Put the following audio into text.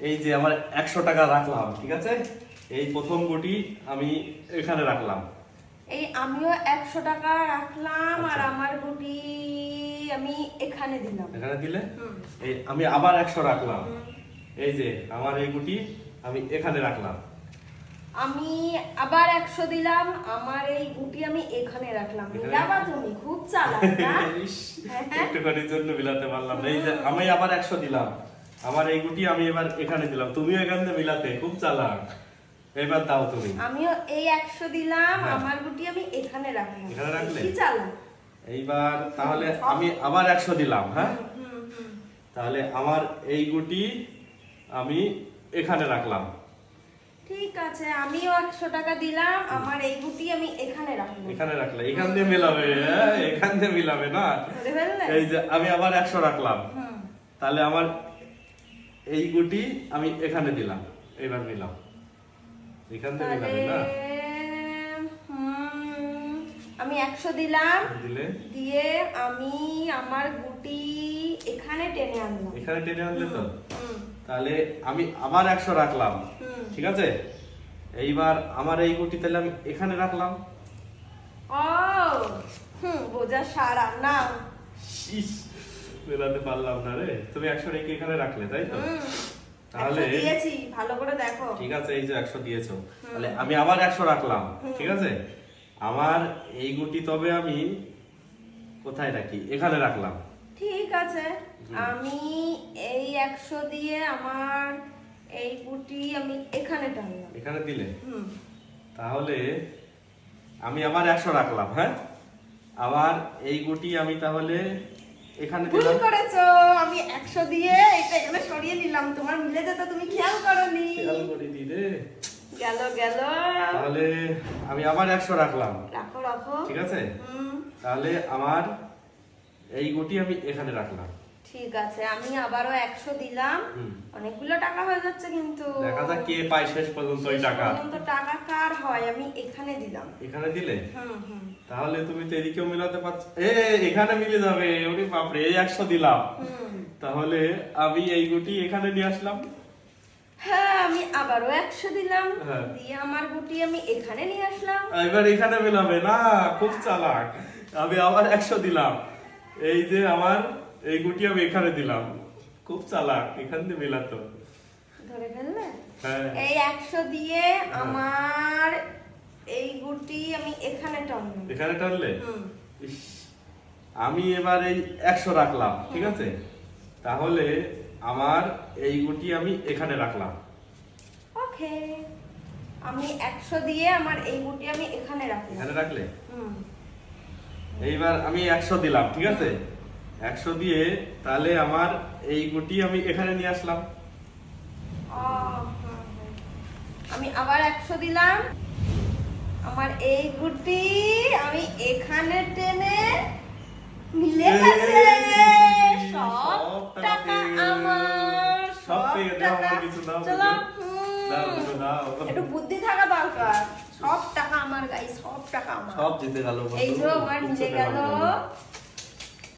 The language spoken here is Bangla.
এই যে আমার একশো টাকা রাখলাম ঠিক আছে? এই প্রথম গুটি আমি এখানে রাখলাম। এই আমিও একশো টাকা রাখলাম আর আচ্ছা। আমার গুটি আমি এখানে দিলাম। এখানে দিলে? এই আমি আবার একশো রাখলাম। এই যে আমার এই গুটি আমি এখানে রাখলাম। আমি আবার একশো দিলাম আমার এই গুটি আমি এখানে রাখলাম। মিলাবা তুমি খুব চালাক না? হ্যাঁ, হ্যাঁ। জন্য মিলাতে পারলাম এই যে আমি আবার একশো দিলাম। আমার এই গুটি আমি এবার এখানে দিলাম। তুমিও এখান থেকে মিলাতে খুব চালাক। এবার দাও তুমি। আমিও এই একশো দিলাম হ্যাঁ। আমার গুটি আমি এখানে রাখলাম এখানে রাখলে? কি চালাক? এইবার তাহলে আমি আবার একশো দিলাম হ্যাঁ। তাহলে আমার এই গুটি আমি এখানে রাখলাম। ঠিক আছে আমিও একশো টাকা দিলাম আমার এই গুটি আমি এখানে রাখলাম এখানে রাখলে এখান দিয়ে মিলাবে হ্যাঁ এখান দিয়ে মিলাবে না? এই যে আমি আবার একশো রাখলাম। তাহলে আমার এই গুটি আমি এখানে দিলাম। এবার মিলাম এখান থেকে মিলাবে না? আমি একশো দিলাম। দিলে? দিয়ে আমি আমার গুটি এখানে টেনে আনলাম। এখানে টেনে আনলে তো? তাহলে আমি আবার একশো রাখলাম। ঠিক আছে? এইবার আমার এই গুটি তাহলে আমি এখানে রাখলাম। ও হুম বোঝা সারা না মেলাতে পারলাম না রে। তুমি একশো রেখে এখানে রাখলে তাই তো? তাহলে দিয়েছি ভালো করে দেখো। ঠিক আছে এই যে একশো দিয়েছ। তাহলে আমি আবার একশো রাখলাম ঠিক আছে? আমার এই গুটি তবে আমি কোথায় রাখি? এখানে রাখলাম। ঠিক আছে আমি এই একশো দিয়ে আমার এই গুটি আমি এখানে টানলাম। এখানে দিলে? তাহলে আমি আবার একশো রাখলাম হ্যাঁ? আবার এই গুটি আমি তাহলে এখানে ভুল করেছ আমি একশো দিয়ে এটা এখানে সরিয়ে নিলাম। তোমার মিলে যেত তুমি খেয়াল করনি। খেয়াল করে দি রে। গেল গেল। তাহলে আমি আবার একশো রাখলাম। রাখো রাখো। ঠিক আছে? তাহলে আমার এই গুটি আমি এখানে রাখলাম। ঠিক আছে আমি আবারও একশো দিলাম। অনেকগুলো টাকা হয়ে যাচ্ছে কিন্তু। দেখা যাক কে পায় শেষ পর্যন্ত ওই টাকা। পর্যন্ত টাকা কার হয় আমি এখানে দিলাম। এখানে দিলে? তাহলে তুমি তো এদিকেও মিলাতে পারছ এ এখানে মিলে যাবে ওরে বাপরে এই একশো দিলাম। তাহলে আমি এই গুটি এখানে নিয়ে আসলাম। হ্যাঁ আমি আবারও একশো দিলাম। হ্যাঁ। দিয়ে আমার গুটি আমি এখানে নিয়ে আসলাম। এবার এখানে মিলাবে না খুব চালাক। আমি আবার একশো দিলাম। এই যে আমার এই গুটি আমি এখানে দিলাম। খুব চালাক এখান দিয়ে মিলাতো। ধরে ফেললে? হ্যাঁ। এই একশো দিয়ে আমার এই গুটি আমি এখানে টানলাম এখানে টানলে? হুম। আমি এবার এই একশো রাখলাম ঠিক আছে? তাহলে আমার এই গুটি আমি এখানে রাখলাম। ওকে। আমি একশো দিয়ে আমার এই গুটি আমি এখানে রাখলাম। এখানে রাখলে? হুম। এইবার আমি একশো দিলাম ঠিক আছে? একশো দিয়ে তাহলে আমার এই গুটি আমি এখানে নিয়ে আসলাম। আমি আবার একশো দিলাম। আমার এই গুটি আমি এখানে টেনে মিলে গেছে। সব টাকা। আমার সব টাকা। চলো। একটু বুদ্ধি থাকা দরকার। সব টাকা আমার গাই সব টাকা আমার। সব জিতে গেল। এই যে আমার মিলে গেল।